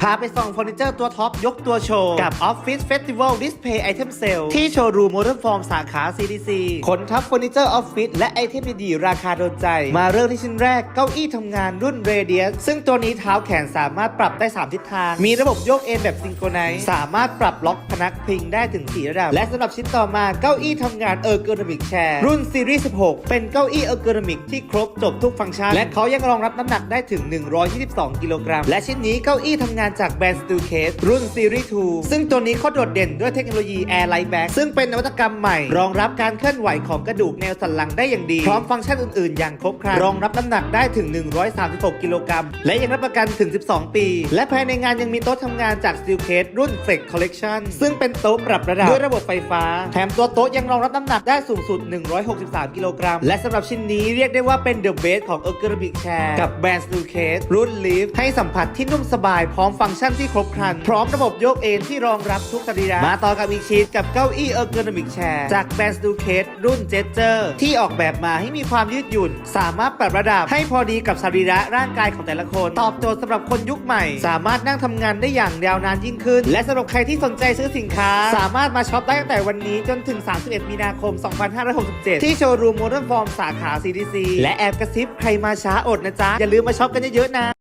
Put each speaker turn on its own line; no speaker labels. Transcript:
พาไปส่องเฟอร์นิเจอร์ตัวท็อป ยกตัวโชว์ กับ Office Festival Display Item Sale ที่โชว์รูม Modern Form สาขา CDC ขนทับเฟอร์นิเจอร์ออฟฟิศและไอเทมดีๆราคาโดนใจ มาเริ่มที่ชิ้นแรกเก้าอี้ทำงานรุ่น Radius ซึ่งตัวนี้เท้าแขนสามารถปรับได้ 3 ทิศทาง มีระบบโยกเอนแบบซิงโครไนซ์สามารถปรับล็อกพนักพิงได้ถึง 4 ระดับ และสำหรับชิ้นต่อมาเก้าอี้ทำงานเออร์โกนมิกแชร์รุ่นซีรีส์16 เป็นเก้าอี้เออร์โกนมิกที่ครบจบทุกฟังก์ชันและเขายังรองรับน้ำหนักได้ถึง 122 กิโลกรัมและชิ้นนี้เก้าอี้ทำงานจากแบรนด์ s t u c a s e รุ่นซีรีส์2ซึ่งตัวนี้เขาโดดเด่นด้วยเทคโนโลยี Air Light Back ซึ่งเป็นนวัตกรรมใหม่ รองรับการเคลื่อนไหวของกระดูกแนวสันหลังได้อย่างดี พร้อมฟังก์ชันอื่นๆ อย่างครบครัน รองรับน้ำหนักได้ถึง 136 กิโลกรัม และยังรับประกันถึง 12 ปี และภายในงานยังมีโต๊ะทำงานจาก Steel Case รุ่น Flex Collection ซึ่งเป็นโต๊ะปรับระดับด้วยระบบไฟฟ้า แถมตัวโต๊ะยังรองรับน้ำหนักได้สูงสุด 163 กิโลกรัม และสำหรับชิ้นนี้เรียกได้ว่าเป็น The Base ของ Ergonomic Chair กับแบรนด์ Steel Case รุ่น Lift ให้สัมผัสที่นุ่มสบายพร้อมฟังก์ชันที่ครบครัน พร้อมระบบโยกเอนที่รองรับทุกสรีระมาต่อกับอีกชิ้นกับเก้าอี้ Ergonomic Chair จากแบรนด์ Steel Case รุ่น Gesture ที่ออกแบบมาให้มีความยืดหยุ่น สามารถปรับระดับให้พอดีกับสรีระร่างกายของแต่ละคน ตอบโจทย์สำหรับคนยุคใหม่ สามารถนั่งทำงานได้อย่างยาวนานยิ่งขึ้น และสำหรับใครที่สนใจซื้อสินค้า สามารถมาช็อปได้ตั้งแต่วันนี้จนถึง 31 มีนาคม 2567 ที่โชว์รูมโมเดิร์นฟอร์มสาขา CDC และแอบกระซิบใครมาช้าอดนะจ๊ะ อย่าลืมมาช็อปกันเยอะๆนะ